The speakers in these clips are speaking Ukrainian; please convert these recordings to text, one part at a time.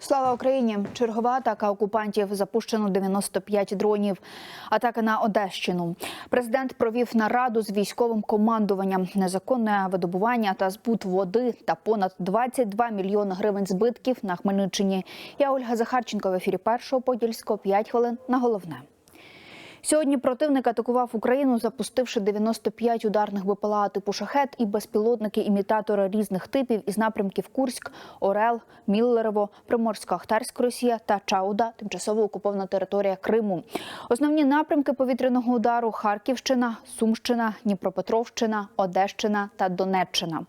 Слава Україні! Чергова атака окупантів запущено 95 дронів. Атака на Одещину. Президент провів нараду з військовим командуванням, незаконне видобування та збут води та понад 22 мільйони гривень збитків на Хмельниччині. Я Ольга Захарченко в ефірі першого подільського 5 хвилин на головне. Сьогодні противник атакував Україну, запустивши 95 ударних БПЛА типу шахет і безпілотники-імітатори різних типів із напрямків Курськ, Орел, Міллерово, Приморсько-Ахтарська Росія та Чауда, тимчасово окупована територія Криму. Основні напрямки повітряного удару Харківщина, Сумщина, Дніпропетровщина, Одещина та Донеччина.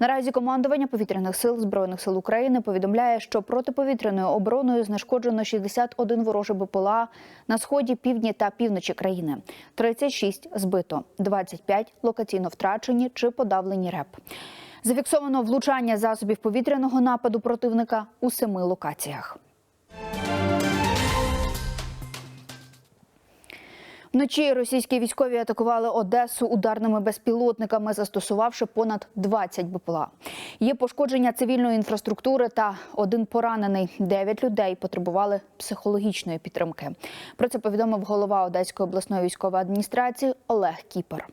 Наразі командування повітряних сил збройних сил України повідомляє, що протиповітряною обороною знешкоджено 61 вороже БПЛА на сході, півдні та півночі країни. 36 збито, 25 локаційно втрачені чи подавлені РЕП. Зафіксовано влучання засобів повітряного нападу противника у семи локаціях. Вночі російські військові атакували Одесу ударними безпілотниками, застосувавши понад 20 БПЛА. Є пошкодження цивільної інфраструктури та один поранений. Дев'ять людей потребували психологічної підтримки. Про це повідомив голова Одеської обласної військової адміністрації Олег Кіпер.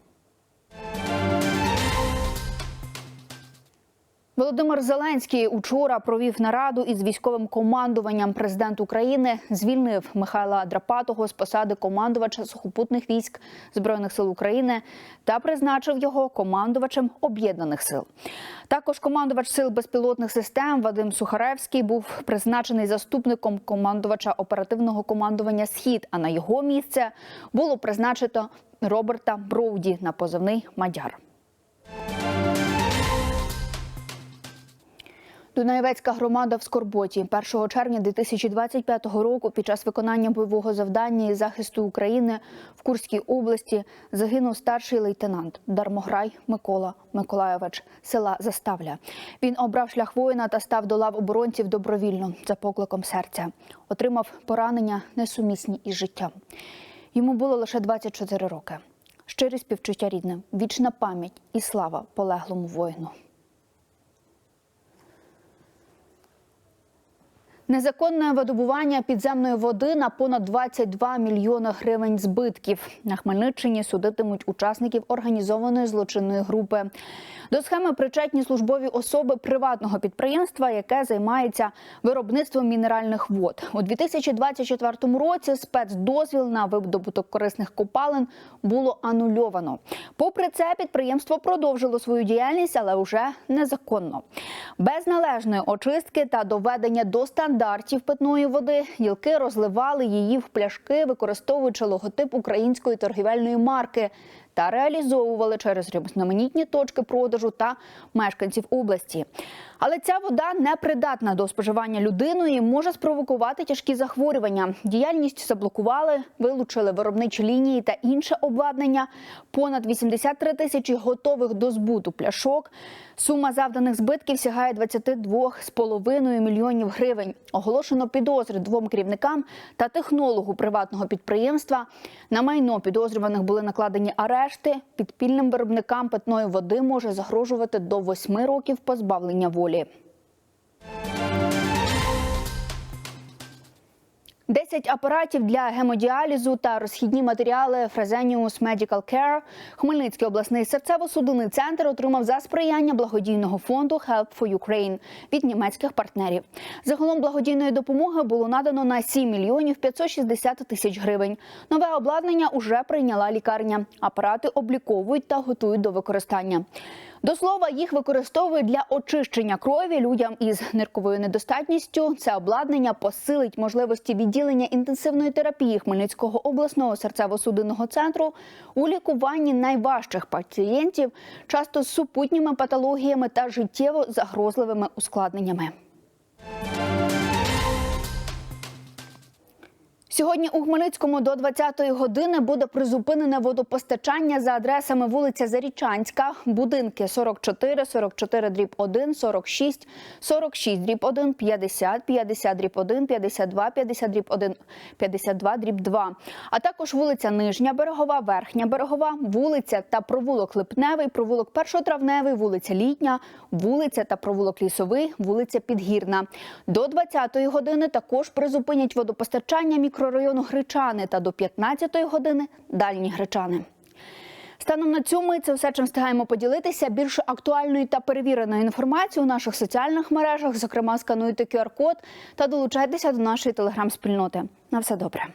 Володимир Зеленський учора провів нараду із військовим командуванням. Президент України звільнив Михайла Драпатого з посади командувача сухопутних військ збройних сил України та призначив його командувачем об'єднаних сил. Також командувач сил безпілотних систем Вадим Сухаревський був призначений заступником командувача оперативного командування Схід. А на його місце було призначено Роберта Броуді на позивний Мадяр. Дунаєвецька громада в Скорботі 1 червня 2025 року під час виконання бойового завдання із захисту України в Курській області загинув старший лейтенант Дармограй Микола Миколайович села Заставля. Він обрав шлях воїна та став до лав оборонців добровільно за покликом серця. Отримав поранення несумісні із життям. Йому було лише 24 роки. Щирі співчуття рідним, вічна пам'ять і слава полеглому воїну. Незаконне видобування підземної води на понад 22 мільйони гривень збитків. На Хмельниччині судитимуть учасників організованої злочинної групи. До схеми причетні службові особи приватного підприємства, яке займається виробництвом мінеральних вод. У 2024 році спецдозвіл на видобуток корисних копалин було анульовано. Попри це, підприємство продовжило свою діяльність, але вже незаконно. Без належної очистки та доведення до стандартів питної води. Ділки розливали її в пляшки, використовуючи логотип української торгівельної марки та реалізовували через різноманітні точки продажу та мешканців області. Але ця вода не придатна до споживання людиною може спровокувати тяжкі захворювання. Діяльність заблокували, вилучили виробничі лінії та інше обладнання. Понад 83 тисячі готових до збуту пляшок. Сума завданих збитків сягає 22,5 мільйонів гривень. Оголошено підозри двом керівникам та технологу приватного підприємства. На майно підозрюваних були накладені арешти. Підпільним виробникам питної води може загрожувати до 8 років позбавлення волі. 10 апаратів для гемодіалізу та розхідні матеріали Fresenius Medical Care Хмельницький обласний серцево-судинний центр отримав за сприяння благодійного фонду Help for Ukraine від німецьких партнерів. Загалом благодійної допомоги було надано на 7 мільйонів 560 тисяч гривень. Нове обладнання уже прийняла лікарня. Апарати обліковують та готують до використання. До слова, їх використовують для очищення крові людям із нирковою недостатністю. Це обладнання посилить можливості відділення інтенсивної терапії Хмельницького обласного серцево-судинного центру у лікуванні найважчих пацієнтів, часто з супутніми патологіями та життєво загрозливими ускладненнями. Сьогодні у Хмельницькому до 20-ї години буде призупинене водопостачання за адресами вулиця Зарічанська, будинки 44, 44 дріб 1, 46, 46 дріб 1, 50, 50 дріб 1, 52, 50 дріб 1, 52 дріб 2. А також вулиця Нижня Берегова, Верхня Берегова, вулиця та провулок Липневий, провулок Першотравневий, вулиця Літня, вулиця та провулок Лісовий, вулиця Підгірна. До 20-ї години також призупинять водопостачання мікрорайону Гречани та до 15-ї години дальні Гречани. Станом на ми це все, чим встигаємо поділитися. Більше актуальної та перевіреної інформації у наших соціальних мережах, зокрема скануйте QR-код та долучайтеся до нашої телеграм-спільноти. На все добре.